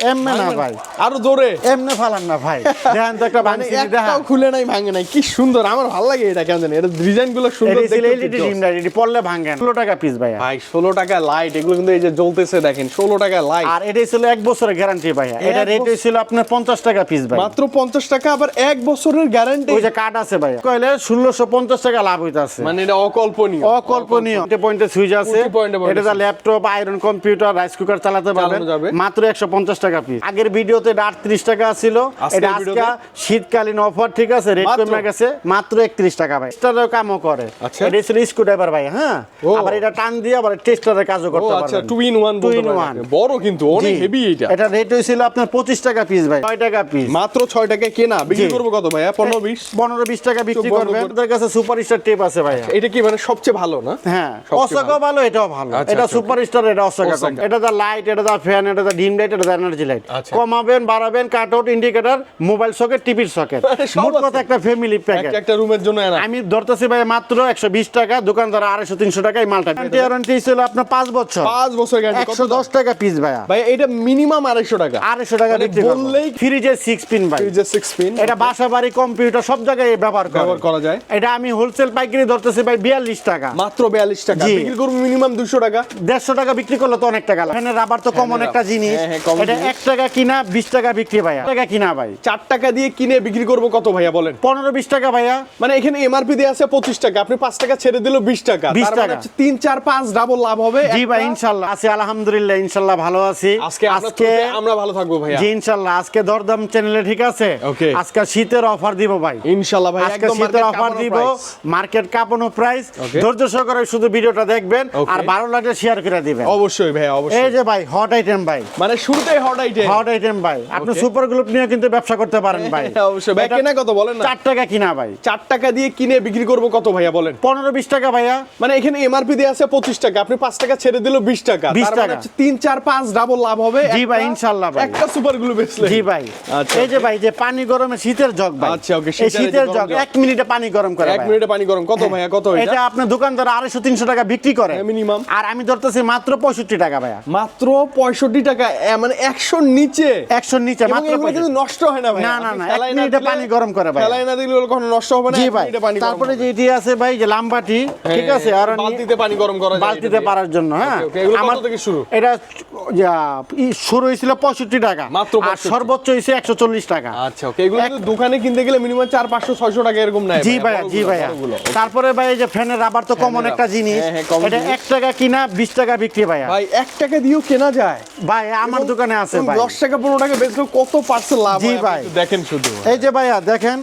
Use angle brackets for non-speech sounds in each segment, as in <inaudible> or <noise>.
এমনে না ভাই। আরও জোরে। এমনে ফালান না ভাই। <laughs> দেখেন তো একটা মানে একটাও খুলে নাই ভাঙে নাই। কি সুন্দর আমার ভালো লাগে এটা কেমন জানি। এটা ডিজাইনগুলো সুন্দর দেখতে এলইডি খুব ডিম লাইট এটি পড়লে ভাঙেন। ষোলো টাকা পিস ভাইয়া। ভাই ষোলো টাকা লাইট এগুলো কিন্তু এই যে জ্বলতেছে দেখেন ষোলো টাকা লাইট আর এটাই ছিল এক বছরের গ্যারান্টি ভাইয়া। এটা রেট বছর- আপনার পঞ্চাশ টাকা পিস ভাই। মাত্র পঞ্চাশ টাকা আবার এক বছরের গ্যারান্টি ওই যে কার্ড আছে ভাইয়া। কইলে ষোলোশো পঞ্চাশ টাকা লাভ হইতাছে। মানে এটা অকল্পনীয়। অকল্পনীয়। এটা পয়েন্টে সুইচ আছে। এটা laptop iron computer rice cooker চালাতে পারবেন। মাত্র একশো পঞ্চাশ টাকা পিস আগের ভিডিওতে এটা আটত্রিশ টাকা ছিল। এটা আজকে শীতকালীন অফার ঠিক আছে? রেট? কমে গেছে মাত্র একত্রিশ টাকা ভাই। টেস্টারের কামও করে। আচ্ছা। এটা ছিল স্ক্রু ড্রাইভার ভাই হ্যাঁ? আবার এটা টান দিয়ে আবার টেস্টারের কাজও করতে আচ্ছা পারবেন two in one Two in one। বড় কিন্তু অনেক হেভি এটা এটা রেট হয়েছিল আপনার পঁচিশ টাকা পিস ভাই ছয় টাকা পিস মাত্র ছয় টাকা কেনা। বিক্রি করব কত ভাইয়া? পনেরো বিশ? পনেরো বিশ টাকা বিক্রি চোখ বন্ধ করবেন। করে। ওদের কাছে সুপার স্টার টেপ আছে ভাই এটা কি মানে সবচেয়ে ভালো না? হ্যাঁ অশোকা ভালো। এটাও ভালো। আচ্ছা, এটা আচ্ছা, সুপার স্টার এটা অশোকা। এটা দা লাইট এটা দা ফ্যান এটা দা ডিম লাইট এটা দা এনার্জি লাইট আচ্ছা। কমাবেন বাড়াবেন cut out indicator mobile socket টিভির সকেট মানে মোট কথা একটা ফ্যামিলি প্যাকেট একটা একটা রুমের জন্য আমি ধরতেছি ভাই মাত্র একশো বিশ টাকা দোকানদার আড়াইশো তিনশো টাকায় মালটা গ্যারান্টি ছিল আপনার পাঁচ বছর। পাঁচ বছর গ্যারান্টি একশো দশ টাকা পিস ভাইয়া। ভাই এটা মিনিমাম আড়াইশো টাকা। আড়াইশো টাকা মানে বিক্রি বললেই- ফ্রিজের সিক্স পিন ভাই। যে সিক্স পিন এটা বাসা বাড়ি কম্পিউটার সব জায়গায় ব্যবহার করে। ব্যবহার করা যায়। এটা আমি হোলসেল পাইকারি ধরতেছি ভাই বিয়াল্লিশ টাকা। মাত্র বিয়াল্লিশ টাকা। বিক্রি করব মিনিমাম দুশো টাকা। দেড়শো টাকা বিক্রি করলে তো অনেক টাকা লাগে। এখানে রাবার তো কমন একটা জিনিস। হ্যাঁ, হ্যাঁ, এটা জিনিস। এক টাকা কিনা বিশ টাকা বিক্রি ভাইয়া। টাকা কিনা ভাই। চার টাকা দিয়ে কিনে বিক্রি করব কত ভাইয়া বলেন? পনেরো বিশ টাকা ভাইয়া। মানে এখানে এমআরপি দিয়ে আছে পঁচিশ টাকা আপনি পাঁচ টাকা ছেড়ে দিল বিশ টাকা। 20 তার মানে টাকা। তিন চার পাঁচ ডাবল লাভ হবে। জি ভাই ইনশাল্লাহ। আছি আলহামদুলিল্লাহ ইনশাল্লাহ ভালো আছি। আজকে আজকে আমরা ভালো থাকব ভাইয়া। জি ইনশাল্লাহ। আজকে দরদাম চ্যানেলে ঠিক আছে। Okay. আজকে শীতের অফার দিব ভাই। ইনশাল্লাহ ভাই আজকে শীতের অফার দিব। মার্কেট কাঁপানো প্রাইস ধৈর্য সহকারে শুধু ভিডিওটা দেখবেন। আর ভালো লাগলে শেয়ার করে দিবেন। অবশ্যই ভাইয়া এই অবশ্যই যে ভাই হট আইটেম ভাই। মানে শুরুতেই হট আইটেম হট আইটেম ভাই। আপনি সুপার গ্রুপ নিয়ে কিন্তু ব্যবসা করতে পারেন ভাই। হ্যাঁ, অবশ্যই। ভাই কেনা কত বলেন না? চার টাকা কিনা ভাই। চার টাকা দিয়ে কিনে বিক্রি করব কত ভাইয়া বলেন? পনেরো বিশ টাকা ভাইয়া। মানে এখানে এমআরপি দিয়ে আছে পঁচিশ টাকা। আপনি পাঁচ টাকা ছেড়ে দিল বিশ টাকা। তার মানে টাকা। হচ্ছে তিন চার পাঁচ ডাবল লাভ হবে। জি ভাই, ইনশাল্লাহ ভাই। একটা সুপার গ্লু বেচলে জি ভাই। আচ্ছা, এই যে ভাই যে পানি গরমে শীতের জগ ভাই। আচ্ছা, এই শীতের জগ জগ। এক মিনিটে পানি গরম করে এক মিনিটে পানি গরম। কত ভাইয়া কত এটা? এটা আপনার দোকানদার আড়াইশো তিনশো টাকা বিক্রি করে। হ্যাঁ, minimum। আর আমি ধরতেছি মাত্র পঁয়ষট্টি টাকা ভাইয়া। মাত্র পঁয়ষট্টি টাকা এ, মানে একশোর নিচে। একশোর নিচে মাত্র কিন্তু নষ্ট হয় না ভাই। না, না, না, পানি গরম করে ভাই। ফেলাই না দিলে কখনো নষ্ট হবে না জি ভাই। তারপরে যে এটি আছে ভাই যে লাম্বাটি ঠিক আছে? আর হ্যাঁ, বালতিতে পানি গরম করা বালতিতে পারার জন্য হ্যাঁ? কত থেকে শুরু? এটা শুরু হয়েছিল পঁয়ষট্টি টাকা। মাত্র আর সর্বোচ্চ হয়েছে একশো চল্লিশ টাকা। আচ্ছা ওকে এগুলো দোকানে কিনতে গেলে মিনিমাম চার পাঁচশো ছয়শো টাকা এরকম নেয় জি ভাইয়া জি ভাইয়া তারপরে ভাই যে ফ্যানের রাবার তো কমন একটা জিনিস। হ্যাঁ, হ্যাঁ, এটা। এক টাকা কিনা বিশ টাকা বিক্রি ভাইয়া। ভাই এক টাকা দিয়েও কেনা যায়। ভাই আমার দোকানে আছে। ভাই। দশ টাকা পনেরো টাকা বেচলেও কত পার্সেল লাভ জি হয়? ভাই। দেখেন শুধু। এই যে ভাইয়া দেখেন।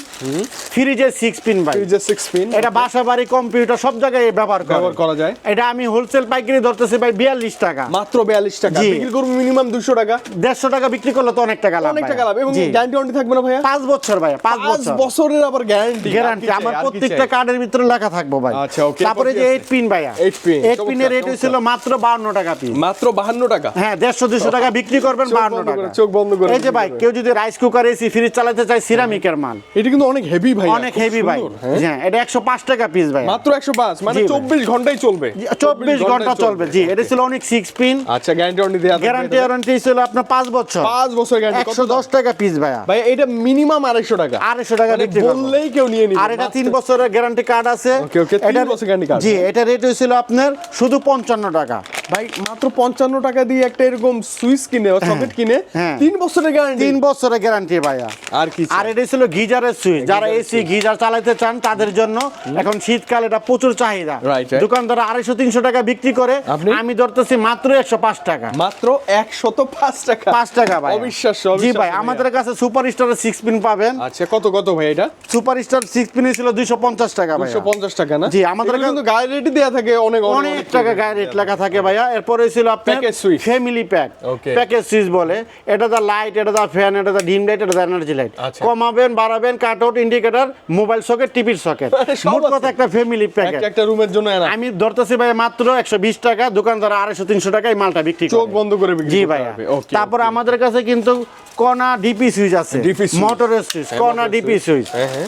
ফ্রিজের সিক্স পিন ভাই। যে সিক্স পিন এটা বাসা বাড়ি কম্পিউটার সব জায়গায় ব্যবহার করে। ব্যবহার করা যায়। এটা আমি হোলসেল পাইকারি ধরতেছি ভাই বিয়াল্লিশ টাকা। মাত্র বিয়াল্লিশ টাকা। বিক্রি করব মিনিমাম দুশো টাকা। দেড়শো টাকা বিক্রি করলে তো অনেক টাকা লাভ অনেক টাকা লাভ। এবং গ্যারান্টি ওয়ারেন্টি থাকবে না ভাইয়া? পাঁচ বছর ভাইয়া পাঁচ পাঁচ বছর। বছরের আবার গ্যারান্টি গ্যারান্টি আমার প্রত্যেকটা কার্ডের ভিতরে লেখা থাকব ভাই। আচ্ছা, okay, তারপরে যে কি আছে? এইট পিন ভাইয়া। 8 pin, এইট পিনের চমৎকার, রেট হয়েছিল মাত্র বাউন্ন টাকা পিস মাত্র বাহান্ন টাকা? হ্যাঁ দেড়শো দুশো টাকা বিক্রি করবেন চোখ টাকা। চোখ বন্ধ করে এই যে ভাই কেউ যদি রাইস কুকার এসি ফ্রিজ চালাতে চায় সিরামিকের মাল। এটা কিন্তু অনেক হেভি ভাই অনেক হেভি ভাই। হ্যাঁ? এটা একশো পাঁচ টাকা পিস ভাই। মাত্র একশো পাঁচ মানে চব্বিশ ঘন্টাই চলবে। চব্বিশ ঘণ্টা চলবে। জি এটা ছিল অনেক সিক্স পিন আচ্ছা গ্যারান্টি ওয়ারেন্টি দেওয়া গ্যারান্টি ওয়ারেন্টি ছিল আপনার পাঁচ বছর। পাঁচ বছর গ্যারান্টি একশো দশ টাকা পিস ভাইয়া। ভাই এটা মিনিমাম আড়াইশো টাকা। আড়াইশো টাকা মানে বিক্রি বললেই কেউ নিয়ে নিবে আর এটা তিন বছরের গ্যারান্টি কার্ড আছে। তিন বছর। জি এটা রেট হয়েছিল আপনার শুধু পঞ্চান্ন টাকা। ভাই মাত্র পঞ্চান্ন টাকা দিয়ে একটা এরকম সুইচ কিনে সকেট কিনে হ্যাঁ। তিন বছরের গ্যারান্টি তিন বছরের গ্যারান্টি ভাইয়া। আর কি আর এটা ছিল গিজারের সুইচ যারা এসি গিজার চালাতে চান তাদের জন্য এখন শীতকাল এটা প্রচুর চাহিদা. দোকানদার আড়াইশো তিনশো টাকা বিক্রি করে আমি ধরতেছি মাত্র একশো পাঁচ টাকা। মাত্র একশত পাঁচ টাকা। পাঁচ টাকা ভাই অবিশ্বাস্য জি ভাই আমাদের কাছে সুপার স্টারের সিক্স পিন পাবেন। আচ্ছা কত কত ভাই এটা? সুপার স্টার সিক্স পিন ছিল দুইশো পঞ্চাশ টাকা ভাই দুশো পঞ্চাশ টাকা না? জি, আমাদের কিন্তু গায়ে রেটই দেওয়া থাকে অনেক অনেক টাকা গায়ে রেট লেখা থাকে ভাইয়া। এরপরে ছিল আপনার ফ্যামিলি প্যাক প্যাকেজ সুইচ বলে এটা দা লাইট এটা দা ফ্যান এটা দা ডিম লাইট এটা দা এনার্জি লাইট। কমাবেন বাড়াবেন cut out indicator mobile socket টিভির সকেট মোট কথা একটা ফ্যামিলি প্যাকেট একটা একটা রুমের জন্য আমি ধরতেছি ভাই মাত্র একশো বিশ টাকা দোকানদার আড়াইশো তিনশো টাকায় মালটা বিক্রি চোখ বন্ধ করে বিক্রি জি ভাইয়া। তারপর আমাদের কাছে কিন্তু কনা ডিপি সুইচ আছে। মোটরের সুইচ হ্যাঁ, কনা ডিপি সুইচ হ্যাঁ হ্যাঁ।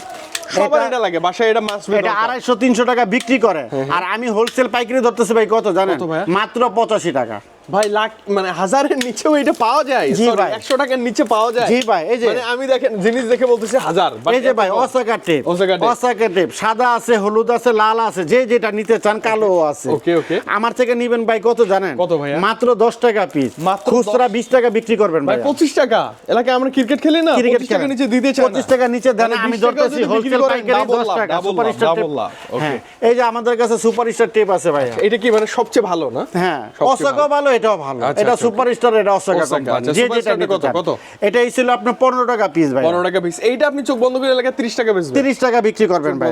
সবার এটা- এটা লাগে বাসায় এটা মাছ এটা আড়াইশো তিনশো টাকা বিক্রি করে। আর আমি হোলসেল পাইকারি ধরতেছি ভাই কত জানেন? মাত্র পঁচাশি টাকা। ভাই লাখ মানে হাজারের নিচেও এটা পাওয়া যায়। জি ভাই। 100 টাকার নিচে পাওয়া যায়। জি ভাই, এই যে- মানে আমি দেখেন জিনিস দেখে বলতেছি হাজার এই যে ভাই অসাকা টেপ অসাকা টেপ সাদা আছে হলুদ আছে লাল আছে যে যেটা নিতে চান কালো আছে। ওকে ওকে আমার থেকে নিবেন ভাই কত জানেন? কত ভাইয়া? মাত্র দশ টাকা পিস মাত্র খুচরা বিশ টাকা বিক্রি করবেন ভাই ভাই পঁচিশ টাকা। এলাকায় আমরা ক্রিকেট খেলি না? ক্রিকেট টাকা নিচে দিতে চাই পঁচিশ টাকা নিচে দেন মানে আমি ধরতেছি হোলসেল পাইকারি double দশ লাভ, টাকা সুপার স্টার হ্যাঁ এই যে আমাদের কাছে সুপার স্টার টেপ আছে ভাই এটা কি মানে সবচেয়ে ভালো না? হ্যাঁ অসাকা ভালো এটাও ভালো। আচ্ছা, এটা আচ্ছা, সুপার স্টার এটা অসাকা কোম্পানি আচ্ছা, যে যেটা কত, কত? এটাই ছিল আপনার পনেরো টাকা পিস ভাই পনেরো টাকা পিস এইটা আপনি চোখ বন্ধ করে এলাকায় ত্রিশ টাকা বেচবেন? তিরিশ টাকা বিক্রি করবেন ভাই.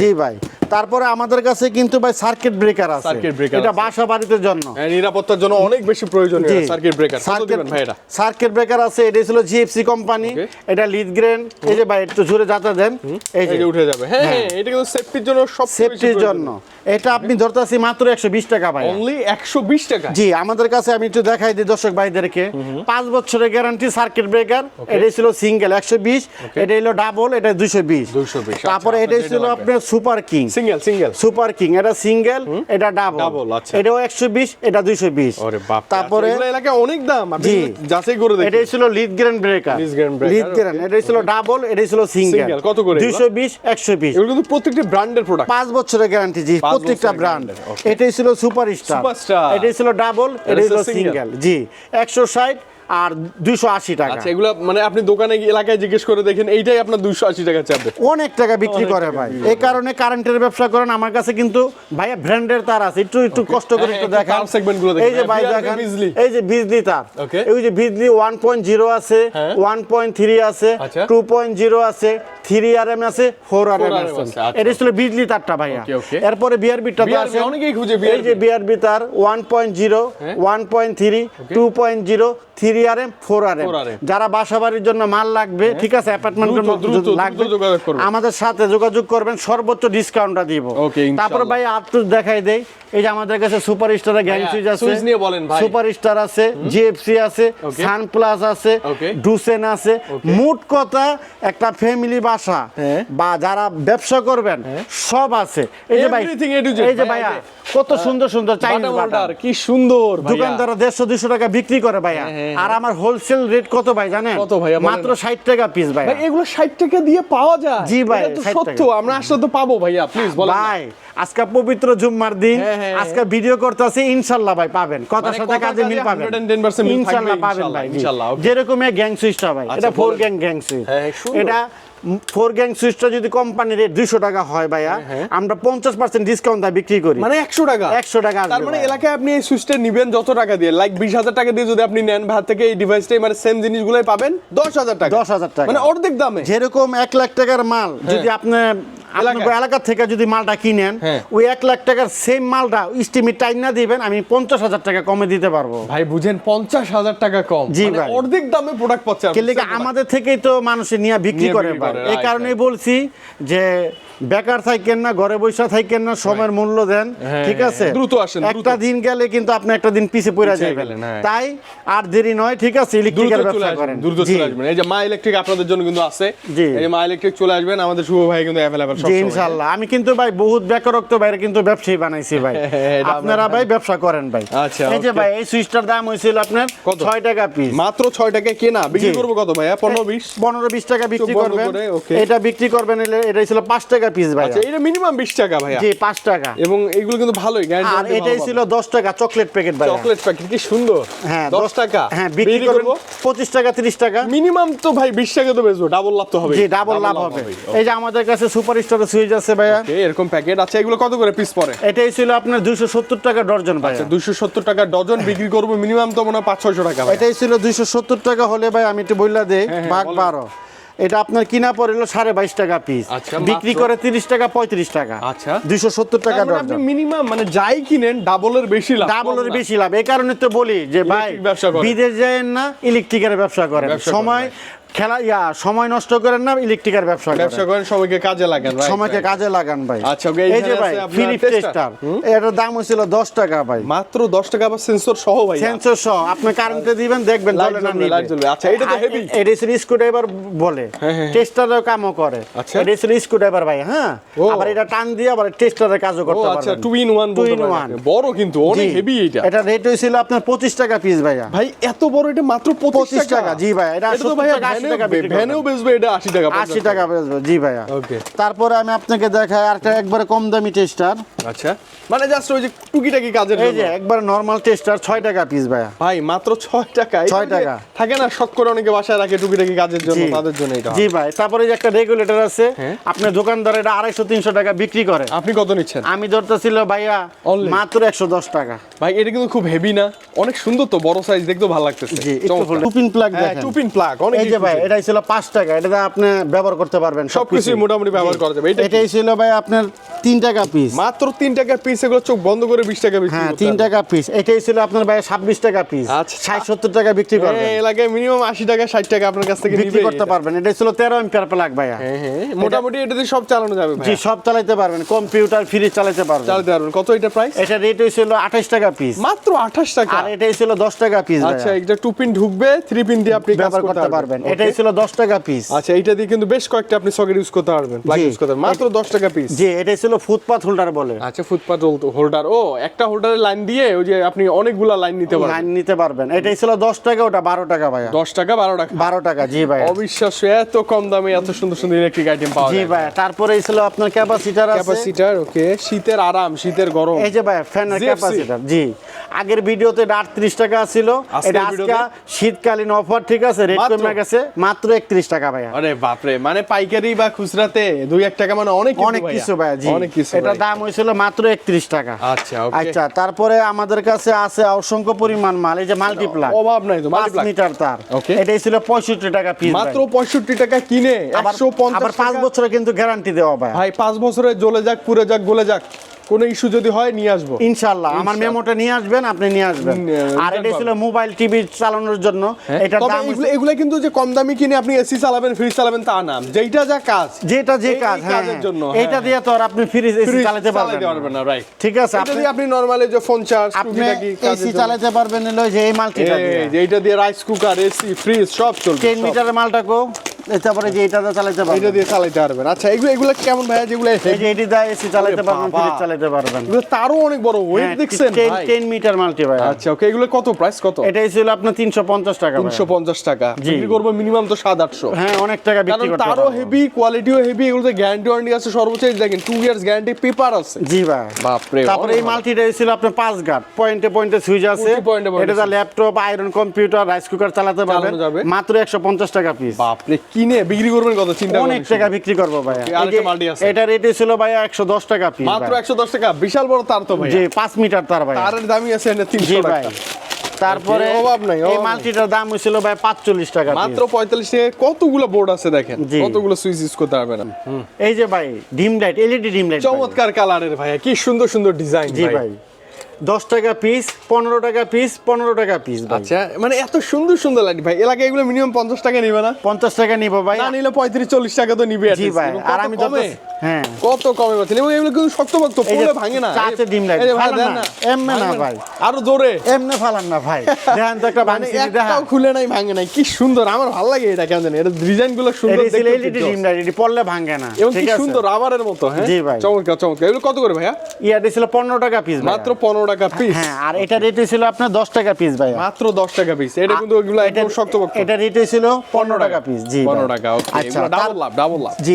জি ভাই। তারপরে আমাদের কাছে কিন্তু ভাই সার্কিট ব্রেকার আছে। Circuit breaker এটা বাসা বাড়িতে জন্য। হ্যাঁ, নিরাপত্তার জন্য অনেক বেশি প্রয়োজনীয় সার্কিট ব্রেকার দিবেন ভাই এটা? সার্কিট ব্রেকার আছে এটা ছিল জিএফসি কোম্পানি এটা লিড গ্রেন এই যে ভাই একটু জোরে যাতে দেন। এই যে। উঠে যাবে। হ্যাঁ হ্যাঁ। এটা কিন্তু সেফটির জন্য সব সেফটির জন্য। এটা আপনি ধরতেছি মাত্র একশো বিশ টাকা ভাই অনলি একশো বিশ টাকা? জি আমাদের কাছে আমি একটু দেখাই দিই দর্শক ভাইদেরকে। পাঁচ বছরের গ্যারান্টি সার্কিট ব্রেকার এটা ছিল সিঙ্গেল একশো বিশ। এটা হলো ডাবল এটা দুইশো বিশ। 220 তারপরে আচ্ছা, এটা ছিল আপনার super king single single super king এটা সিঙ্গেল এটা ডাবল Double, আচ্ছা। এটাও একশো বিশ এটা দুইশো বিশ। ওরে বাপ তারপরে এগুলো এলাকায় অনেক দাম আপনি যাচাই করে দেখুন এটাই ছিল lead grain breaker Lead grain breaker, lead grain. এটাই ছিল ডাবল এটাই ছিল সিঙ্গেল কত করে এগুলো? দুইশো বিশ একশো বিশ। এগুলো কিন্তু প্রত্যেকটি ব্র্যান্ডের প্রোডাক্ট পাঁচ বছরের গ্যারান্টি জি প্রত্যেকটা ব্র্যান্ড. এটাই ছিল সুপার স্টার Superstar। এটাই ছিল ডাবল এটাই ছিল সিঙ্গেল জি। একশো ষাট আর দুইশো আশি টাকা। আচ্ছা এগুলো মানে আপনি দোকানে গিয়ে এলাকায় জিজ্ঞেস করে দেখেন এইটাই আপনার দুশো আশি টাকা চাপবে অনেক টাকা বিক্রি করে ভাই। এই কারণে কারেন্টের ব্যবসা করেন আমার কাছে কিন্তু ভাইয়া ব্র্যান্ডের তার আছে। একটু একটু কষ্ট করে একটু <laughs> দেখান। তারগুলো এই যে ভাই দেখেন বিজলি। এই যে বিজলি তার। এই যে বিজলি ওয়ান পয়েন্ট জিরো আছে। ওয়ান পয়েন্ট থ্রি আছে। টু পয়েন্ট জিরো আছে থ্রি আর এম আছে ফোর আর এম আছে। আচ্ছা। এটা ছিল বিজলি তারটা ভাইয়া. এরপরে বিআরবিটা তো BRB আছে। অনেকেই খুঁজে এই যে বিআরবি তার one point zero. One point three two point zero three R M four R M যারা বাসা বাড়ির জন্য মাল লাগবে ঠিক আছে দ্রুত লাগবে আমাদের সাথে যোগাযোগ করবেন সর্বোচ্চ ডিসকাউন্টটা দিব। তারপর ভাই আটটু দেখাই দেই এই যে আমাদের কাছে সুপার স্টার গ্যাং সুইচ আছে নিয়ে বলেন ভাই। সুপার স্টার আছে জিএফসি আছে. সান প্লাস আছে ডুসেন আছে। মোট কথা একটা ফ্যামিলি বাসা হ্যাঁ। বা যারা ব্যবসা করবেন সব আছে। এই যে ভাই এই যে ভাইয়া, কত সুন্দর সুন্দর চাইনিজ বাটাম কি সুন্দর। দোকানদার দেড়শো দুশো টাকা বিক্রি করে ভাইয়া। হ্যাঁ, হ্যাঁ, আর আমার হোলসেল রেট কত ভাই জানেন? কত ভাই মাত্র না। ষাট টাকা পিস ভাই এগুলো ষাট টাকা দিয়ে পাওয়া যায়। জি ভাই, 60 সত্য। আমরা আসলে তো পাবো ভাইয়া প্লিজ বলেন ভাই আজকে পবিত্র জুম্মার দিন। হ্যাঁ, হ্যাঁ, আজকে ভিডিও করতেছি ইনশাল্লাহ ভাই পাবেন। কথার মানে সাথে কাজে মিল পাবেন। 110% মিল থাকবে, পাবেন ভাই। ইনশাআল্লাহ যেরকম গ্যাং সুইচটা ভাই। আচ্ছা, এটা ফোর গ্যাং গ্যাং সুইচ হ্যাঁ, হ্যাঁ। এটা ফোর গ্যাং সুইচটা যদি কোম্পানির রেট দুইশো টাকা হয় ভাইয়া আমরা পঞ্চাশ পার্সেন্ট ডিসকাউন্ট বিক্রি করি। মানে একশো টাকা? 100 টাকা তার মানে এলাকায় আপনি এই সুইচটা নিবেন যত টাকা দিয়ে? লাইক বিশ হাজার টাকা দিয়ে যদি আপনি নেন ভাত থেকে এই ডিভাইসটাই মানে সেম জিনিসগুলোই পাবেন দশ হাজার টাকা। 10,000 টাকা। মানে অর্ধেক দামে। যেরকম এক লাখ টাকার মাল যদি আপনি আপনার এলাকা থেকে যদি মালটা কিনেন হ্যাঁ। ওই এক লাখ টাকার সেম মালটা স্টিমির টাইম না দিবেন আমি পঞ্চাশ হাজার টাকা কমে দিতে পারব। ভাই বুঝেন পঞ্চাশ হাজার টাকা কম। জি মানে ভাই। অর্ধেক দামে প্রোডাক্ট পাচ্ছে আমাদের থেকেই তো মানুষে নিয়ে বিক্রি করে এই কারণেই বলছি যে বেকার থাকেন না ঘরে বসে থাকেন না সময়ের মূল্য দেন হ্যাঁ, ঠিক আছে? দ্রুত আসেন, একটা দিন গেলে কিন্তু আপনি একটা দিন পিছে পড়ে যাবেন। হ্যাঁ। তাই আর দেরি নয় ঠিক আছে? দ্রুত ইলেকট্রিক্যাল ব্যবসা করেন। দ্রুত চলে আসবেন। এই যে মা ইলেকট্রিক আপনাদের জন্য কিন্তু আছে। এই যে মা ইলেকট্রিক চলে আসবেন। আমাদের শুভ ভাই কিন্তু সব জি ইনশাল্লাহ আমি কিন্তু ভাই বহুত বেকারত্ব বাইরে কিন্তু ব্যবসায়ী বানাইছি ভাই। <laughs> আপনারা ভাই। ব্যবসা করেন ভাই। আচ্ছা, এই যে ভাই এই সুইচটার দাম হয়েছিল আপনার টাকা পিস মাত্র টাকায় কেনা। বিক্রি। করব কত ভাইয়া? পনেরো বিশ? পনেরো বিশ টাকা বিক্রি করবেন। এটা বিক্রি করবেন এটা ছিল পাঁচ টাকা পিস ভাই আচ্ছা এটা মিনিমাম বিশ টাকা ভাইয়া। জি টাকা। এবং এগুলো কিন্তু ভালোই আর এটাই ছিল দশ টাকা চকলেট প্যাকেট ভাই চকলেট প্যাকেট কি সুন্দর। হ্যাঁ দশ টাকা। হ্যাঁ বিক্রি করব। পঁচিশ টাকা তিরিশ টাকা। মিনিমাম তো ভাই বিশ টাকা তো বেচবো ডাবল লাভ তো হবে জি ডাবল লাভ হবে। এই যে আমাদের কাছে সুপার স্টারের সুইচ আছে ভাইয়া। এরকম প্যাকেট আচ্ছা এগুলো কত করে পিস পড়ে? এটাই ছিল আপনার দুইশো সত্তর টাকা ডর্জন ভাই আচ্ছা টাকা ডজন বিক্রি করব মিনিমাম তো মনে হয় পাঁচ ছয়শো টাকা এটাই ছিল দুইশো সত্তর টাকা হলে ভাই আমি একটু দেই। হ্যাঁ, হ্যাঁ, ভাগ এটা আপনার কিনা পড়ল সাড়ে বাইশ টাকা পিস আচ্ছা, বিক্রি করে তিরিশ টাকা পঁয়ত্রিশ টাকা। আচ্ছা। দুইশো সত্তর টাকা মানে আপনি মিনিমাম মানে যাই কিনেন ডাবলের বেশি লাভ। ডাবলের বেশি লাভ। এই কারণে তো বলি যে ভাই। বিদেশ যায় না ইলেকট্রিকের ব্যবসা করেন, সময় খেলা ইয়া সময় নষ্ট করেন না ইলেকট্রিকের ব্যবসা করেন। ব্যবসা করেন সময়কে কাজে লাগান right, সময়কে কাজে লাগান ভাই। আচ্ছা, এই যে ভাই ফিলিপ টেস্টার এটার দাম হয়েছিল দশ টাকা ভাই। মাত্র দশ টাকা বা সেন্সর সহ ভাই সেন্সর সহ। আপনি কারেন্টে দিবেন দেখবেন জ্বলে না নিবে। আচ্ছা, এটা তো। এটা স্ক্রুড্রাইভার বলে। টেস্টারের কামও করে। আচ্ছা। এটা ছিল স্ক্রুড্রাইভার ভাই হ্যাঁ? আবার এটা টান দিয়ে আবার টেস্টারের কাজও করতে আচ্ছা পারবেন। Two in one Two in one। বড় কিন্তু অনেক। হেভি এটা এটা রেট হয়েছিল আপনার পঁচিশ টাকা পিস ভাইয়া। ভাই এত বড় এটা মাত্র পঁচিশ 25 টাকা? জি ভাই, এটা এটা তো 70 ভাই টাকা, 80 টাকা ভ্যানেও বেচবে এটা আশি টাকা আশি টাকা বেচবো জি ভাইয়া। ওকে তারপরে আমি আপনাকে দেখাই আরেকটা একবারে কম দামি টেস্টার আচ্ছা। মানে জাস্ট ওই যে টুকিটাকি কাজের এই যে একবার নর্মাল টেস্টার ছয় টাকা পিস ভাইয়া। ভাই মাত্র ছয় টাকা। এটা ছয় টাকা। থাকে না শখ করে অনেকে বাসায় রাখে টুকিটাকি কাজের জন্য তাদের জন্য এটা। জি ভাই তারপরে যে একটা রেগুলেটর আছে হ্যাঁ। আপনার দোকানদার এটা আড়াইশো তিনশো টাকা বিক্রি করে। আপনি কত নিচ্ছেন? আমি ধরতেছিল ভাইয়া মাত্র একশো দশ টাকা। ভাই এটা কিন্তু খুব হেভি না। অনেক সুন্দর তো বড় সাইজ দেখতেও ভালো লাগতেছে। জি একটু টুপিন প্লাগ হ্যাঁ দেখেন। টুপিন প্লাগ অনেক এই যে ভাই এটা ছিল পাঁচ টাকা এটা আপনি ব্যবহার করতে পারবেন সবকিছুই মোটামুটি ব্যবহার করা যাবে। এটাই ছিল ভাই আপনার তিন টাকা পিস মাত্র তিন টাকা পিস এগুলো চোখ বন্ধ করে বিশ টাকা বিক্রি হ্যাঁ তিন টাকা পিস এটাই ছিল আপনার ভাই ছাব্বিশ টাকা পিস আচ্ছা। ষাট সত্তর টাকা বিক্রি করবেন। এলাকায় মিনিমাম আশি টাকা ষাট টাকা আপনার কাছ থেকে বিক্রি করতে পারবেন। এটাই ছিল তেরো এম্পিয়ার প্লাগ ভাইয়া। হ্যাঁ হ্যাঁ মোটামুটি এটা দিয়ে সব চালানো যাবে জি সব চালাতে পারবেন। কম্পিউটার ফ্রিজ চালাতে পারবেন। চালাতে পারবেন। কত এটা প্রাইস এটা রেট হয়েছিল আঠাশ টাকা পিস মাত্র আঠাশ টাকা? আর এটাই ছিল দশ টাকা পিস আচ্ছা এটা টু পিন ঢুকবে থ্রি পিন দিয়ে আপনি ব্যবহার করতে পারবেন? এটাই ছিল দশ টাকা পিস আচ্ছা এইটা দিয়ে কিন্তু বেশ কয়েকটা আপনি সকেট ইউজ করতে পারবেন প্লাগ ইউজ করতে মাত্র দশ টাকা পিস জি এটাই ছিল ফুটপাথ হোল্ডার বলে। আচ্ছা ফুটপাথ হোল্ডার ও একটা হোল্ডারের লাইন দিয়ে ওই যে আপনি অনেকগুলা লাইন নিতে পারবেন। লাইন নিতে পারবেন। এটাই ছিল দশ টাকা ওটা বারো টাকা ভাইয়া। দশ টাকা বারো টাকা। বারো টাকা জি ভাই অবিশ্বাস্য এত কম দামে এত সুন্দর সুন্দর ইলেকট্রিক আইটেম পাওয়া জি যায়। ভাই তারপরে ছিল আপনার ক্যাপাসিটার আছে। ক্যাপাসিটার ওকে শীতের আরাম শীতের গরম। এই যে ভাই ফ্যানের ক্যাপাসিটার জি। আগের ভিডিওতে এটা আটত্রিশ টাকা ছিল। এটা আজকে? শীতকালীন অফার ঠিক আছে? রেট কমে গেছে মাত্র একত্রিশ টাকা ভাইয়া। আরে বাপরে মানে পাইকারি বা খুচরাতে দুই এক টাকা মানে অনেক অনেক কিছু ভাইয়া জি। অনেক কিছু এটা দাম হয়েছিল মাত্র একত্রিশ টাকা। আচ্ছা ওকে আচ্ছা তারপরে আমাদের কাছে আছে অসংখ্য পরিমাণ মাল এই যে মাল্টিপ্লাগ অভাব নাই তো পাঁচ। মিটার তার. এটাই ছিল পঁয়ষট্টি টাকা পিস মাত্র পঁয়ষট্টি টাকা কিনে একশো আবার পঞ্চাশ পাঁচ বছরে কিন্তু গ্যারান্টি দেওয়া ভাই ভাই পাঁচ বছরে জ্বলে যাক পুড়ে যাক গলে যাক। কোনো ইস্যু যদি হয় নিয়ে আসব। আমার মেমোটা নিয়ে আসবেন আপনি নিয়ে আসবেন। আর এটা ছিল মোবাইল টিভি চালানোর জন্য। এটার তবে দাম এগুলো কিন্তু যে কম দামি কিনে আপনি এসি চালাবেন ফ্রিজ চালাবেন তা না। যেইটা যা কাজ যেটা যে কাজ হ্যাঁ। জন্য, হ্যাঁ, দিয়ে তো আর আপনি ফ্রিজ এসি চালাতে পারবেন না। রাইট ঠিক আছে আপনি আপনি নরমালি যে ফোন চার্জ আপনি এসি চালাতে পারবেন হলো যে এই মাল্টিটা দিয়ে। যে এইটা দিয়ে রাইস কুকার এসি ফ্রিজ সব চলবে 10 সব। মিটারের মালটাকেও তারপরে যে এটা দিয়ে চালাতে এটা দিয়ে চালাতে পারবেন। আচ্ছা এগুলো এগুলো কেমন ভাইয়া যেগুলো এই যে এটি দিয়ে এসি চালাতে পারবেন ফ্রিজ চালাতে পারবেন। এগুলো তারও অনেক বড় ওয়েট হ্যাঁ, দেখছেন 10 ভাই? 10 মিটার মাল্টি ভাই। আচ্ছা ওকে এগুলো কত প্রাইস কত? ছিল আপনার 350 টাকা ভাই। তিনশো পঞ্চাশ টাকা। বিক্রি করব মিনিমাম তো সাত আটশো। হ্যাঁ অনেক টাকা বিক্রি করতে তারও হেভি কোয়ালিটিও হেভি এগুলোতে গ্যারান্টি ওয়ারেন্টি আছে সর্বোচ্চ। দেখেন টু ইয়ার্স গ্যারান্টি পেপার আছে। জি ভাই। বাপরে তারপরে অনেক এই। মাল্টিটা ছিল আপনার পাঁচ গার্ড পয়েন্টে পয়েন্টে সুইচ আছে। এটা laptop iron computer rice cooker চালাতে পারবেন। মাত্র একশো পঞ্চাশ টাকা পিস বাপরে কিনে বিক্রি করবেন কত? চিন্তা অনেক টাকা বিক্রি করব ভাই। এটা রেটে ছিল ভাই একশো দশ টাকা পিস মাত্র একশো দশ টাকা। বিশাল বড় তার তো ভাই জি পাঁচ মিটার তার ভাই তারের দামই আছে তিনশো ভাই টাকা। তারপরে অভাব নাই, এই মাল্টিটার দাম হয়েছিল ভাই পাঁচচল্লিশ টাকা মাত্র পঁয়তাল্লিশ টাকা। কতগুলো বোর্ড আছে দেখেন। কতগুলো সুইচ ইউজ করতে পারবে না এই যে ভাই dim light LED dim light চমৎকার কালারের ভাইয়া। কি সুন্দর সুন্দর ডিজাইন জি ভাই। দশ টাকা পিস পনেরো টাকা পিস পনেরো টাকা পিস আচ্ছা মানে এত সুন্দর সুন্দর লাইট ভাই। এলাকায় এগুলো মিনিমাম পঞ্চাশ টাকা নিবে না? পঞ্চাশ টাকা নিব ভাই। না নিলে পঁয়ত্রিশ চল্লিশ টাকা তো নিবে জি ভাই আর আমি কমে? হ্যাঁ। কত কমে পাচ্ছেন এবং এগুলো কিন্তু যে পড়লে ভাঙে না। চাচে ডিম না এমনে না ভাই। আরও জোরে। এমনি ফালান না ভাই। দেখেন তো একটা মানে একটাও খুলে নাই ভাঙে নাই। কি সুন্দর। আমার ভালো লাগে এটা কেমন জানি। এটা ডিজাইনগুলো সুন্দর দেখতে এলইডি ডিম লাইট এটি পড়লে ভাঙে না। এবং কি সুন্দর রাবারের মতো হ্যাঁ? জি ভাই। চমৎকার চমৎকার। এগুলো কত করে ভাইয়া? ইয়াটি ছিল পনেরো টাকা পিস মাত্র পনেরো টাকা পিস হ্যাঁ আর এটা রেট ছিল আপনার দশ টাকা পিস ভাই মাত্র দশ টাকা পিস এটা কিন্তু ওইগুলো একদম শক্তপোক্ত এটা রেট ছিল পনেরো টাকা পিস জি ভাই। পনেরো টাকা ওকে আচ্ছা ডাবল লাভ ডাবল লাভ জি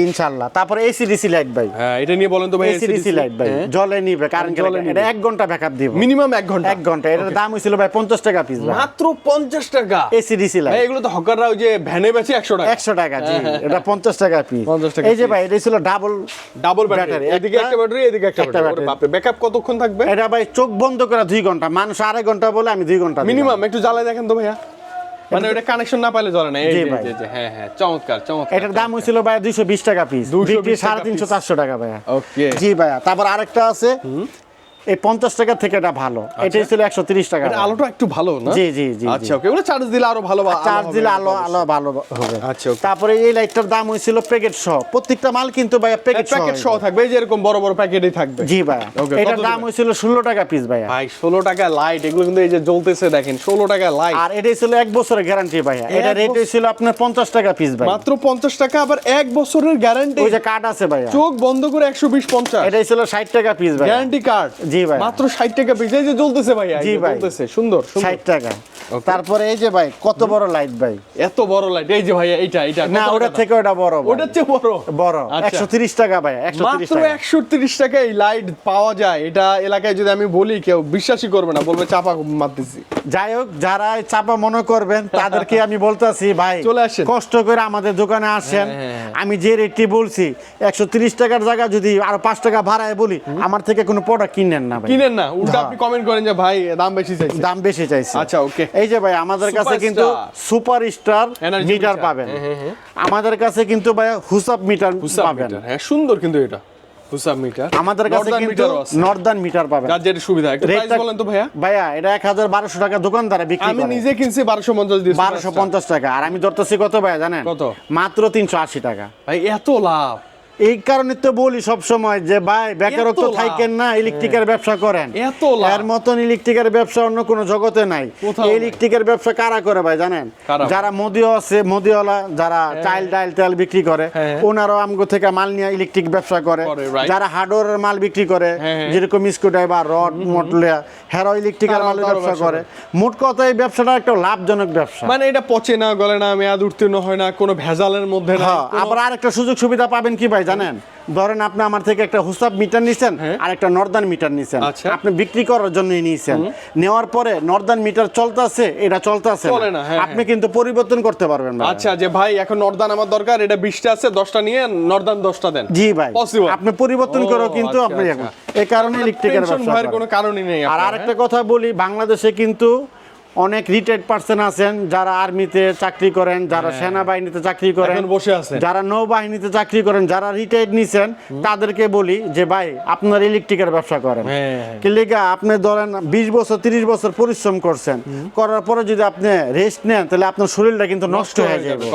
তারপরে এসিডিসি লাইট ভাই। হ্যাঁ এটা নিয়ে বলেন তো ভাই লাইট ভাই। জলে নিবে জলে এটা এক ঘণ্টা ব্যাকআপ দিব। মিনিমাম এক ঘণ্টা। এক ঘণ্টা। এটার দাম হয়েছিল ভাই পঞ্চাশ টাকা পিস মাত্র পঞ্চাশ টাকা। এসিডিসি ভাই লাইট এগুলো তো হকাররা ওই যে ভ্যানে বেচে একশো টাকা। একশো টাকা জি এটা পঞ্চাশ টাকা পিস 50 টাকা এই যে ভাই এটা ছিল ডাবল ডাবল ব্যাটারি এদিকে একটা- ব্যাটারি এদিকে একটা একটা ব্যাটারি ব্যাকআপ কতক্ষণ থাকবে? এটা ভাই চোখ বন্ধ করে দুই ঘণ্টা। মানুষ আড়াই ঘণ্টা বলে আমি দুই ঘণ্টা মিনিমাম একটু জ্বালায় দেখেন তো ভাইয়া। মানে ওটা কানেকশন না পাইলে জ্বলে না। এই যে, ভাই। হ্যাঁ হ্যাঁ চমৎকার চমৎকার এটার দাম হইছিল ভাই দুইশো বিশ টাকা পিস 220 বিক্রি টাকা সাড়ে তিনশো piece। চারশো টাকা ভাইয়া। ওকে জি ভাইয়া তারপর আরেকটা আছে। এই পঞ্চাশ টাকা থেকে এটা ভালো। এটাই ছিল একশো তিরিশ টাকা আলোটা একটু ভালো না? জি, জি, জি, আচ্ছা ওকে। ওগুলো চার্জ দিলে আরও ভালো চার্জ দিলে আলো আলো ভালো হবে। আচ্ছা, তারপরে এই লাইটটার দাম হয়েছিল প্যাকেট সহ। প্রত্যেকটা মাল কিন্তু ভাইয়া প্যাকেট প্যাকেট সহ থাকবে। এই যে এরকম বড় বড় প্যাকেটই থাকবে। জি Okay, এটার দাম হয়েছিল ষোলো টাকা পিস ভাইয়া। ভাই ষোলো টাকা লাইট এগুলো কিন্তু এই যে জ্বলতেছে দেখেন ষোলো টাকা লাইট আর এটাই ছিল এক বছরের গ্যারান্টি ভাইয়া। এটা রেট হয়েছিল আপনার পঞ্চাশ টাকা পিস ভাই মাত্র পঞ্চাশ টাকা আবার এক বছরের গ্যারান্টি ওই যে কার্ড আছে ভাইয়া। চোখ বন্ধ করে একশো বিশ পঞ্চাশ। এটাই ছিল ষাট টাকা পিস ভাই গ্যারান্টি কার্ড জি ভাই। মাত্র ষাট টাকা পিস এই যে জ্বলতেছে ভাই জি ভাই। জ্বলতেছে সুন্দর সুন্দর। ষাট টাকা। তারপরে এই যে ভাই কত বড় লাইট ভাই? এত বড় লাইট এই যে ভাইয়া এইটা এইটা না ওটা থেকে ওটা বড় ওটা চেয়ে বড়? বড় আচ্ছা। একশো তিরিশ টাকা ভাই একশো টাকা। মাত্র টাকা এই লাইট পাওয়া যায় এটা এলাকায় যদি আমি বলি কেউ বিশ্বাসই করবে না বলবে চাপা মারতেছি। যাই হোক যারা চাপা মনে করবেন তাদেরকে আমি বলতেছি ভাই চলে আসেন। কষ্ট করে আমাদের দোকানে আসেন। হ্যাঁ, হ্যাঁ। আমি যে রেটটি বলছি একশো তিরিশ টাকার জায়গা যদি আরও পাঁচ টাকা ভাড়ায় বলি আমার থেকে কোনো প্রোডাক্ট কিনেন না ভাই। কিনেন না। উল্টা হ্যাঁ। আপনি কমেন্ট করেন যে ভাই দাম বেশি চাইছে। দাম বেশি চাইছে। আচ্ছা, ওকে। এই যে ভাই আমাদের কাছে কিন্তু সুপার স্টার মিটার পাবেন। হ্যাঁ, হ্যাঁ, হ্যাঁ। আমাদের কাছে কিন্তু ভাই হুসাব মিটার পাবেন। হ্যাঁ সুন্দর কিন্তু এটা। হুসাব মিটার। আমাদের কাছে কিন্তু meterও মিটার পাবেন। যার যেটা সুবিধা। একটু প্রাইস বলেন তো ভাইয়া। ভাইয়া এটা এক হাজার বারোশো টাকা দোকানদারে বিক্রি আমি নিজে কিনছি বারোশো দিয়ে বারোশো টাকা। আর আমি ধরতেছি কত ভাইয়া জানেন? কত? মাত্র তিনশো আশি টাকা। ভাই এত লাভ। এই কারণে তো বলি সব সময় যে ভাই বেকারত্ব থাকেন না ইলেকট্রিকের ব্যবসা করেন। এত এর মতন ইলেকট্রিকের ব্যবসা অন্য কোনো জগতে নাই। ইলেকট্রিকের ব্যবসা কারা করে ভাই জানেন? যারা মোদিও আছে মোদিওয়ালা যারা চাইল ডাইল তেল বিক্রি করে হ্যাঁ। ওনারাও আমগো থেকে মাল নিয়ে ইলেকট্রিক ব্যবসা করে। যারা হার্ডওয়্যারের মাল বিক্রি করে হ্যাঁ, হ্যাঁ। যেরকম স্ক্রু ড্রাইভার রড মটলিয়া হেরো ইলেকট্রিকের মালের ব্যবসা করে। মোট কথা এই ব্যবসাটা একটা লাভজনক ব্যবসা। মানে এটা পচে না গলে না মেয়াদ উত্তীর্ণ হয় না কোনো ভেজালের মধ্যে না হ্যাঁ, আবার আরেকটা সুযোগ সুবিধা পাবেন কি ভাই জানেন? ধরেন আপনি আমার থেকে একটা হুসাব মিটার নিছেন আর একটা নর্দার্ন মিটার নিছেন। আচ্ছা। আপনি বিক্রি করার জন্য নিয়েছেন নেওয়ার পরে নর্দার্ন মিটার চলতেছে এটা চলতেছে চলে হ্যাঁ, আপনি কিন্তু পরিবর্তন করতে পারবেন ভাই। আচ্ছা যে ভাই এখন নর্দান আমার দরকার এটা বিশটা আছে দশটা নিয়ে নর্দান দশটা দেন। জি ভাই? আপনি পরিবর্তন করো কিন্তু আচ্ছা, আপনি আচ্ছা। এই কারণে ইলেকট্রিকের টেনশন ব্যবসা কোনো কারণই নেই আর আরেকটা কথা বলি বাংলাদেশে কিন্তু অনেক রিটায়ার্ড পার্সন আছেন যারা আর্মিতে চাকরি করেন যারা সেনাবাহিনীতে চাকরি করেন হ্যাঁ। বসে আছেন। যারা নৌবাহিনীতে চাকরি করেন যারা রিটায়ার্ড নিছেন তাদেরকে বলি যে ভাই আপনার ইলেকট্রিকের ব্যবসা করেন। হ্যাঁ। কি লিগা আপনি ধরেন বিশ বছর তিরিশ বছর পরিশ্রম করছেন। করার পরে যদি আপনি রেস্ট নেন তাহলে আপনার শরীরটা কিন্তু নষ্ট হয়ে হয়ে যাবে।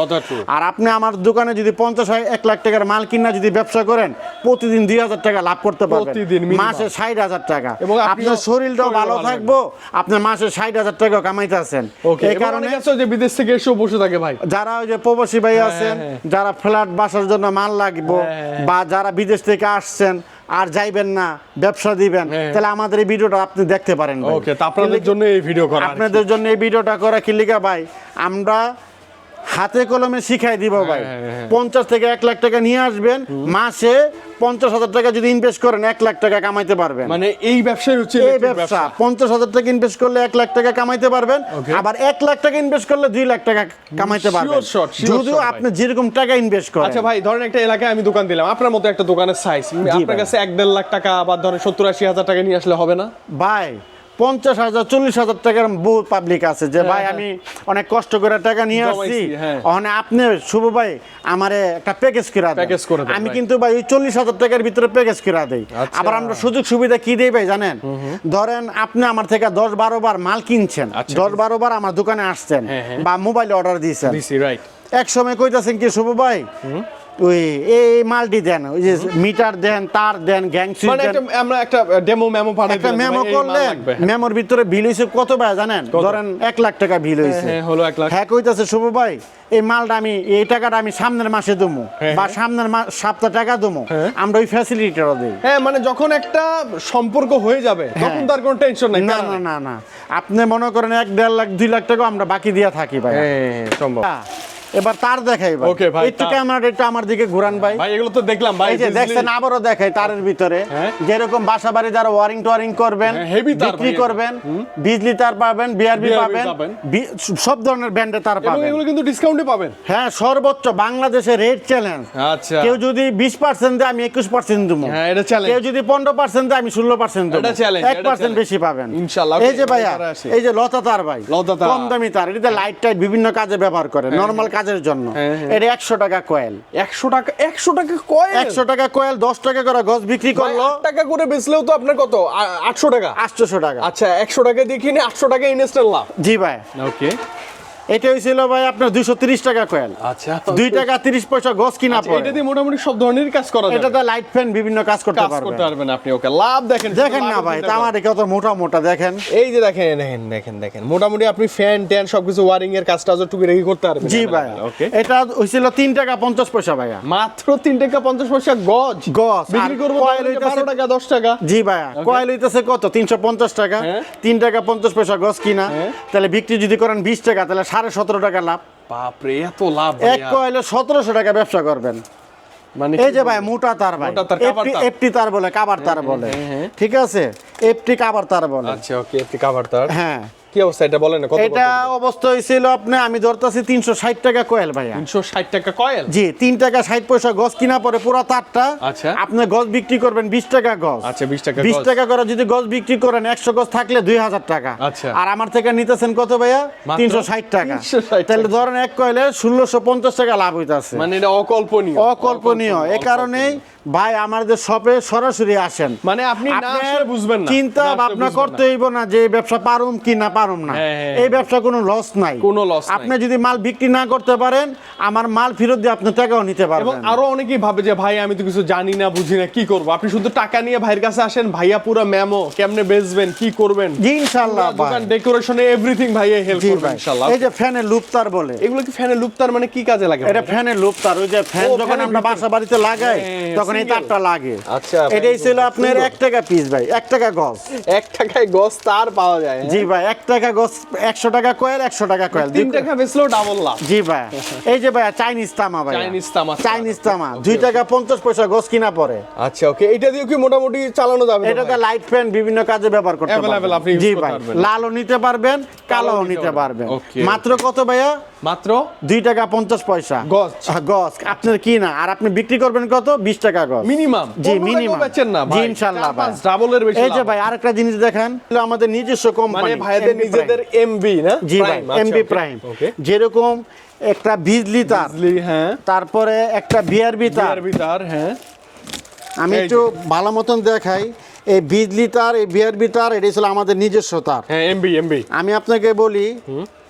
আর আপনি আমার দোকানে যদি পঞ্চাশ হয় এক লাখ টাকার মাল কিনা যদি ব্যবসা করেন প্রতিদিন দুই হাজার টাকা লাভ করতে পারবেন। মাসে ষাট হাজার টাকা। এবং আপনার শরীরটাও ভালো ভালো থাকব। আপনার মাসে ষাট হাজার টাকা কামাইতে আছেন এই কারণে যে বিদেশ থেকে এসে বসে থাকে ভাই যারা ওই যে প্রবাসী ভাই আছেন হ্যাঁ। যারা ফ্ল্যাট বাসার জন্য মাল লাগবো হ্যাঁ। বা যারা বিদেশ থেকে আসছেন আর যাইবেন না ব্যবসা দিবেন হ্যাঁ। তাহলে আমাদের এই ভিডিওটা আপনি দেখতে পারেন ওকে তা আপনাদের জন্য এই ভিডিও করা আপনাদের জন্য এই ভিডিওটা করা কি লিখা ভাই আমরা হাতে কলমে শিখাই দিব ভাই। হ্যাঁ, হ্যাঁ, হ্যাঁ। পঞ্চাশ থেকে এক লাখ টাকা নিয়ে আসবেন মাসে পঞ্চাশ হাজার টাকা যদি ইনভেস্ট করেন এক লাখ টাকা কামাইতে পারবেন। মানে এই ব্যবসায় হচ্ছে এই ব্যবসা পঞ্চাশ হাজার টাকা ইনভেস্ট করলে এক লাখ টাকা কামাইতে পারবেন আবার এক লাখ টাকা ইনভেস্ট করলে দুই লাখ টাকা কামাইতে পারবেন। যদিও আপনি যেরকম টাকা ইনভেস্ট করেন। আচ্ছা ভাই ধরেন একটা এলাকায় আমি দোকান দিলাম আপনার মতো একটা দোকানের সাইজ আপনার কাছে এক দেড় লাখ টাকা বা ধরেন সত্তর আশি হাজার টাকা নিয়ে আসলে হবে না? ভাই পঞ্চাশ হাজার চল্লিশ হাজার টাকার বহু পাবলিক আছে যে ভাই হ্যাঁ, আমি অনেক কষ্ট করে টাকা নিয়ে আসছি। হ্যাঁ। ওখানে আপনি শুভ ভাই আমারে একটা প্যাকেজ করে Package করে আমি কিন্তু ভাই ওই চল্লিশ হাজার টাকার ভিতরে প্যাকেজ করে দেই। আচ্ছা। আবার আমরা সুযোগ সুবিধা কি দেই ভাই জানেন? ধরেন আপনি আমার থেকে দশ বারো বার মাল কিনছেন আচ্ছা, দশ বারো বার আমার দোকানে আসছেন হ্যাঁ, হ্যাঁ। বা মোবাইলে অর্ডার দিয়েছেন। এক সময় কইতাছেন কি শুভ ভাই ওই এই মালটি দেন ওই যে মিটার দেন তার দেন গ্যাং সুইচ মানে দেন। আমরা একটা ডেমো মেমো পাঠাই একটা মেমো লাগবে। মেমোর ভিতরে বিল হয়েছে কত ভাই জানেন? ধরেন এক লাখ টাকা বিল হয়েছে হ্যাঁ, হলো এক লাখ। হ্যাঁ কইতাছে শুভ ভাই এই মালটা আমি এই টাকাটা আমি সামনের মাসে দেবো হ্যাঁ, বা সামনের সপ্তাহ টাকা দেবো আমরা ওই ফ্যাসিলিটিটা দিই। হ্যাঁ মানে যখন একটা সম্পর্ক হয়ে যাবে তখন তার কোনো টেনশন নাই হ্যাঁ। না না না না। আপনি মনে করেন এক দেড় লাখ দুই লাখ টাকা আমরা বাকি দিয়ে থাকি ভাই। হ্যাঁ সম্ভব। হ্যাঁ, এবার তার দেখাই ভাই। Okay, ভাই, একটু ক্যামেরাটা একটু আমার দিকে ঘুরান ভাই। ভাই এগুলো তো দেখলাম ভাই এই যে? দেখছেন আবারও দেখাই তারের ভিতরে। হ্যাঁ। যেরকম বাসা বাড়ি যারা ওয়ারিং টোয়ারিং করবেন হ্যাঁ, heavy তার বিক্রি করবেন বিজলি তার পাবেন বিআরবি পাবেন। সব ধরনের ব্র্যান্ডে তার পাবেন। এগুলো কিন্তু ডিসকাউন্টে পাবেন। হ্যাঁ সর্বোচ্চ বাংলাদেশে রেট চ্যালেঞ্জ আচ্ছা। কেউ যদি বিশ পার্সেন্ট দেয় আমি একুশ পার্সেন্ট দেবো। হ্যাঁ, এটা challenge। কেউ যদি পনেরো পার্সেন্ট দেয় আমি ষোলো পার্সেন্ট দেবো। এটা এটা পার্সেন্ট বেশি পাবেন। ইনশাআল্লাহ, এই যে ভাইয়া এই যে লতা তার ভাই লতা তার। কম দামি তার এটাতে লাইট টাইট বিভিন্ন কাজে ব্যবহার করে। নরমাল কাজে কাজের জন্য। হ্যাঁ, হ্যাঁ। এটা একশো টাকা কয়েল একশো টাকা একশো টাকা কয়েল একশো টাকা কয়েল দশ টাকা করে গছ বিক্রি করল। টাকা করে বেচলেও তো আপনার কত? আটশো টাকা? আটশোশো টাকা। আচ্ছা একশো টাকা দিয়ে কিনে আটশো টাকা ইনস্ট্যান্ট লাভ। জি ভাই। ওকে এটা হয়েছিল ভাই আপনার তিরিশ টাকা কয়েল আচ্ছা। দুই টাকা তিরিশ পয়সা গজ কিনা আচ্ছা, পড়ে। এটা দিয়ে মোটামুটি সব ধরনের কাজ করা এটাতে লাইট ফ্যান বিভিন্ন কাজ করতে পারবেন। করতে পারবেন আপনি ওকে। লাভ দেখেন দেখেন না ভাই আমার কত মোটা মোটা দেখেন। এই যে দেখেন দেখেন দেখেন দেখেন। মোটামুটি আপনি ফ্যান ট্যান সবকিছু ওয়ারিং এর কাজটা টুকি রেখে করতে পারবেন। জি ভাই ওকে। এটা হয়েছিল তিন টাকা পঞ্চাশ পয়সা ভাইয়া। মাত্র তিন টাকা পঞ্চাশ পয়সা গজ। গজ। বিক্রি করব বারো টাকা দশ টাকা। জি ভাইয়া কয়েল হইতেছে কত? তিনশো পঞ্চাশ টাকা। হ্যাঁ। তিন টাকা পঞ্চাশ পয়সা গজ কিনা। হ্যাঁ। তাহলে বিক্রি যদি করেন বিশ টাকা তাহলে সাড়ে সতেরো টাকা লাভ। বাপরে এত লাভ এক। কয়েলে সতেরোশো টাকা ব্যবসা করবেন। মানে এই যে ভাই মোটা তার ভাই। কাবার। এফটি তার। বলে কাবার তার বলে। ঠিক আছে? এফটি কাবার তার বলে। আচ্ছা ওকে এফটি কাভার তার। হ্যাঁ। কি অবস্থা? এটা বলেন কত এটা অবস্থা হয়েছিল আপনি আমি ধরতেছি তিনশো ষাট টাকা কয়েল ভাইয়া। তিনশো ষাট টাকা কয়েল? জি তিন টাকা ষাট পয়সা গজ কিনা পরে পুরো তারটা। আচ্ছা। আপনি গজ বিক্রি করবেন বিশ টাকা গজ আচ্ছা, 20 টাকা বিশ গজ। টাকা করে যদি গজ বিক্রি করেন একশো গজ থাকলে দুই হাজার টাকা। আচ্ছা। আর আমার থেকে নিতেছেন কত ভাইয়া? মাত্র তিনশো ষাট টাকা। তাহলে ধরেন এক কয়েলে ষোলোশো পঞ্চাশ টাকা লাভ হইতাছে। মানে এটা অকল্পনীয়। অকল্পনীয়। এ কারণেই ভাই আমাদের শপে সরাসরি আসেন। মানে আপনি না আসলে বুঝবেন না। চিন্তা ভাবনা করতে হইব না যে ব্যবসা পারুম কি না পারুম না। হ্যাঁ, হ্যাঁ, এই ব্যবসা কোনো লস নাই। কোনো নাই। আপনি যদি মাল বিক্রি না করতে পারেন আমার মাল ফেরত দিয়ে আপনি টাকাও নিতে পারবেন এবং আরও অনেকেই ভাবে যে ভাই আমি তো কিছু জানি না বুঝি না কি করব? আপনি শুধু টাকা নিয়ে ভাইয়ের কাছে আসেন ভাইয়া পুরো মেমো কেমনে বেচবেন কি করবেন? জি ইনশাআল্লাহ দোকান ডেকোরেশনে এভরিথিং ভাইয়া হেল্প করবে ইনশাআল্লাহ। এই যে ফ্যানের লুপ তার বলে। এগুলো কি ফ্যানের লুপ তার মানে কি কাজে লাগে এটা ভাই? ফ্যানের লুপ ওই যে ফ্যান যখন আমরা বাসা বাড়িতে লাগাই হ্যাঁ, তখন single। তারটা লাগে। আচ্ছা, এটাই ছিল আপনার টাকা পিস ভাই। এক টাকা গজ। টাকায় গজ তার পাওয়া যায় হ্যাঁ? জি ভাই এক টাকা গজ টাকা কয়েল একশো টাকা কয়েল তিন টাকা ডাবল লাভ। জি ভাই। এই যে ভাই চাইনিজ তামা ভাই। চাইনিজ তামা। চাইনিজ তামা। দুই টাকা পঞ্চাশ পয়সা গজ কিনা পরে আচ্ছা ওকে এটা দিয়ে কি মোটামুটি চালানো যাবে তো লাইট ফ্যান বিভিন্ন কাজে ব্যবহার করতে পারবেন। জি ভাই। লালও নিতে পারবেন কালোও নিতে পারবেন। মাত্র কত ভাইয়া? মাত্র? দুই টাকা পঞ্চাশ পয়সা। গজ। আহ, গজ। আপনার কি না? আর আপনি বিক্রি করবেন কত? বিশ টাকা গজ মিনিমাম। জি মিনিমাম। বেচেন না জি ভাই। ডাবলের বেশি এই যে ভাই আরেকটা জিনিস দেখেন। আমাদের নিজস্ব মানে ভাইদের নিজেদের এমবি না? জি ভাই আচ্ছা, এমবি প্রাইম যেরকম একটা বিজলি তার। হ্যাঁ। তারপরে একটা বিআরবি তার বিআরবি তার। হ্যাঁ। আমি একটু ভালো মতন দেখাই। এই বিজলি তার এই বিআরবি তার এটাই ছিল আমাদের নিজস্ব তার। হ্যাঁ এমবি এমবি আমি আপনাকে বলি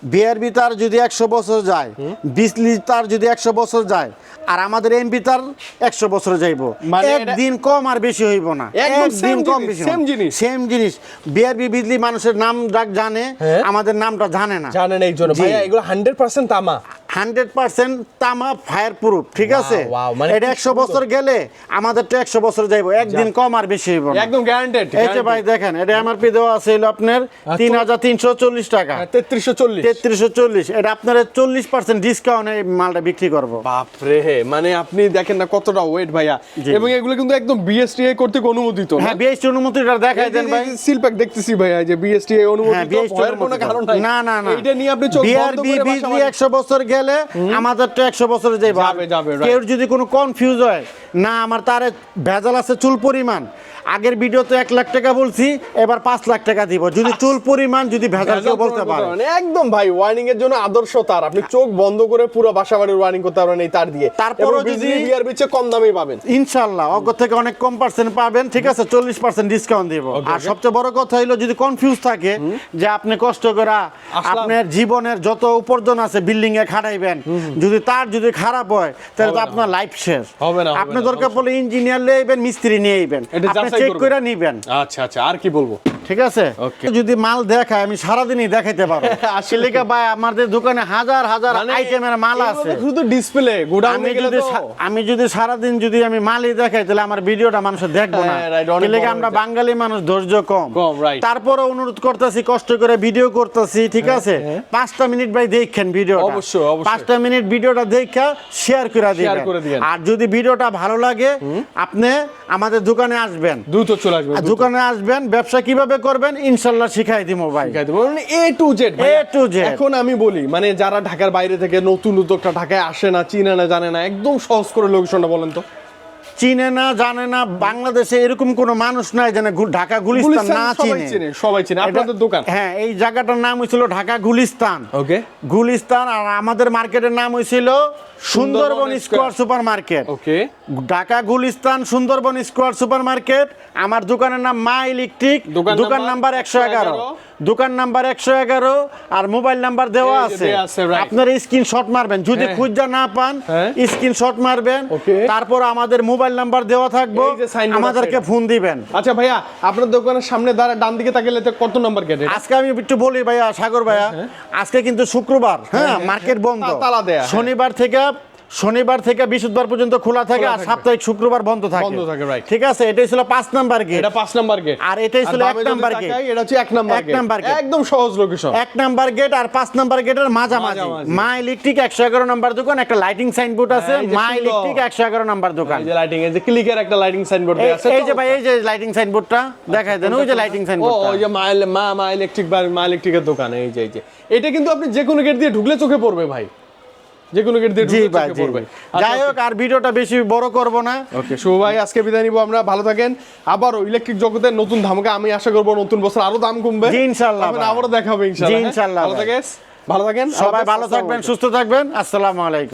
বিআরবি তার যদি একশো বছর যায় বিসলি তার যদি একশো বছর যায় আর আমাদের এমবি তার একশো বছর যাইব। মানে একদিন কম আর বেশি হইব না। একদিন কম বেশি সেম জিনিস। সেম জিনিস। বিআরবি বিজলি মানুষের নাম ডাক জানে হ্যাঁ। আমাদের নামটা জানে না। জানে না এই জন্য। এগুলো হান্ড্রেড পার্সেন্ট তামা। হান্ড্রেড পার্সেন্ট তামা ফায়ার প্রুফ ঠিক আছে? মানে এটা একশো বছর গেলে আমাদের তো একশো বছর যাইব একদিন কম আর বেশি হইব একদম গ্যারান্টেড এই যে ভাই দেখেন এটা এমআরপি দেওয়া আছে হলো আপনার তিন হাজার তিনশো চল্লিশ টাকা। তেত্রিশশো চল্লিশ। তেত্রিশশো চল্লিশ এটা আপনার চল্লিশ পার্সেন্ট ডিসকাউন্ট এই মালটা বিক্রি করব। বাপরে হে মানে আপনি দেখেন না কতটা ওয়েট ভাইয়া। এবং এগুলো কিন্তু একদম বিএসটিআই কর্তৃক অনুমোদিত? হ্যাঁ বিএসটি অনুমতিটা দেখাই দেন ভাই। সিল প্যাক দেখতেছি ভাইয়া যে বিএসটিআই হ্যাঁ অনুমোদিত ভয়ের কোনো কারণ না না না। এইটা নিয়ে আপনি চোখ বন্ধ করে বাসা বিজলি বাড়ি- একশো বছর গেলে আমাদের তো একশো বছরে যাবে, কেউ যদি কোনো কনফিউজ হয় না আমার তারে ভেজাল আছে চুল পরিমাণ। আগের ভিডিও ভিডিওতে এক লাখ টাকা বলছি এবার পাঁচ লাখ টাকা দিব। যদি চুল পরিমাণ যদি ভেজাল কেউ বলতে পারে। একদম ভাই ওয়ার্নিং এর জন্য আদর্শ তার। আপনি চোখ বন্ধ করে পুরো বাসা বাড়ির ওয়ার্নিং করতে পারবেন এই তার দিয়ে। তারপরও যদি- বিআরবি চেয়ে কম দামে পাবেন। ইনশাল্লাহ অজ্ঞ থেকে অনেক কম পার্সেন্ট পাবেন ঠিক আছে? চল্লিশ পার্সেন্ট ডিসকাউন্ট দিব। আর সবচেয়ে বড় কথা হইল যদি কনফিউজ থাকে যে আপনি কষ্ট করে। আপনার জীবনের যত উপার্জন আছে বিল্ডিং এ খাটাইবেন যদি তার যদি খারাপ হয় তাহলে তো আপনার লাইফ শেষ। হবে না, আপনি দরকার পড়লে ইঞ্জিনিয়ার নিয়ে আইবেন মিস্ত্রি নিয়ে আইবেন চেক করে নিবেন। আচ্ছা আচ্ছা আর কি বলব? ঠিক আছে? যদি মাল দেখায় আমি সারাদিনই দেখাইতে পারব। <laughs> আসলে কি ভাই আমাদের দোকানে হাজার হাজার মানে আইটেমের মাল আছে। শুধু ডিসপ্লে গোডাউনে গেলে যদি আমি যদি সারাদিন যদি আমি মালই দেখাই তাহলে আমার ভিডিওটা মানুষ দেখব না। হ্যাঁ, বড় আমরা বাঙালি মানুষ ধৈর্য কম? তারপরে অনুরোধ করতেছি কষ্ট করে ভিডিও করতেছি ঠিক আছে? পাঁচটা মিনিট ভাই দেখেন ভিডিও হ্যাঁ, অবশ্যই, অবশ্যই। পাঁচটা মিনিট ভিডিওটা দেখা শেয়ার করে দিবেন। আর যদি ভিডিওটা ভালো লাগে আপনি আমাদের দোকানে আসবেন। দ্রুত চলে আসবে দোকানে আসবেন ব্যবসা কীভাবে করবেন ইনশাল্লাহ শিখাই দিব ভাই। A to Z A to Z এখন আমি বলি মানে যারা ঢাকার বাইরে থেকে নতুন উদ্যোক্তা ঢাকায় আসে না চিনে না জানে না একদম সহজ করে লোকেশনটা বলেন তো। চিনে না জানে না বাংলাদেশে এরকম কোনো মানুষ নাই যেন ঢাকা গুলিস্তান না চিনে। সবাই চেনে। আপনাদের দোকান? হ্যাঁ এই জায়গাটার নাম হয়েছিল ঢাকা গুলিস্তান। ওকে। গুলিস্তান আর আমাদের মার্কেটের নাম হয়েছিল Sundarban square super market okay. Dhaka Gulistan Sundarban square super market আমার দোকানের নাম মা ইলেকট্রিক। দোকান নাম্বার একশো এগারো। 111 দোকান নাম্বার একশো এগারো আর মোবাইল নাম্বার দেওয়া আছে. আপনার স্ক্রিনশট মারবেন। যদি হ্যাঁ। খুঁজা না পান হ্যাঁ। স্ক্রিনশট মারবেন। তারপর আমাদের মোবাইল নাম্বার দেওয়া থাকব। আমাদেরকে ফোন দিবেন। আচ্ছা ভাইয়া আপনার দোকানের সামনে দাঁড়া ডান দিকে তাকালে কত নাম্বার গেট আজকে আমি একটু বলি ভাইয়া সাগর ভাইয়া আজকে কিন্তু শুক্রবার হ্যাঁ মার্কেট বন্ধ। হ্যাঁ। শনিবার থেকে শনিবার থেকে বৃহস্পতিবার পর্যন্ত খোলা থাকে আর। সাপ্তাহিক শুক্রবার বন্ধ থাকে। বন্ধ থাকে, right. ঠিক আছে? এটাই ছিল পাঁচ নাম্বার গেট এটা পাঁচ নাম্বার গেট আর এটাই ছিল এক নাম্বার গেট এটা হচ্ছে এক নাম্বার এক নাম্বার gate। একদম সহজ লোকেশন এক নাম্বার গেট আর পাঁচ নাম্বার গেটের মাঝামাঝি। মা ইলেকট্রিক একশো এগারো নাম্বার দোকান একটা লাইটিং সাইনবোর্ড আছে। হ্যাঁ, মা ইলেকট্রিক একশো এগারো নাম্বার দোকান। এই যে লাইটিং এই যে ক্লিকের একটা লাইটিং সাইনবোর্ড দেয়া আছে। এই যে ভাই এই যে লাইটিং সাইনবোর্ডটা দেখাই দেন ওই যে লাইটিং ও সাইনবোর্ড ওই যে মা মা মা ইলেকট্রিক বা মা ইলেকট্রিকের দোকান এই যে এই যে। এটা কিন্তু আপনি যে কোনো গেট দিয়ে ঢুকলে চোখে পড়বে ভাই। যে কোনো গেট দিয়ে জি ভাই পড়বে। যাই হোক আর ভিডিওটা বেশি বড় করব না। ওকে শুভ ভাই আজকে বিদায় নিব আমরা ভালো থাকেন। আবারও ইলেকট্রিক জগতের নতুন ধামাকা আমি আশা করব নতুন বছর আরও দাম কমবে। ইনশাআল্লাহ। আবারও দেখা হবে ইনশাআল্লাহ হ্যাঁ? ভালো থাকেন ভালো থাকেন সবাই ভালো থাকবেন সুস্থ থাকবেন আসসালামু আলাইকুম।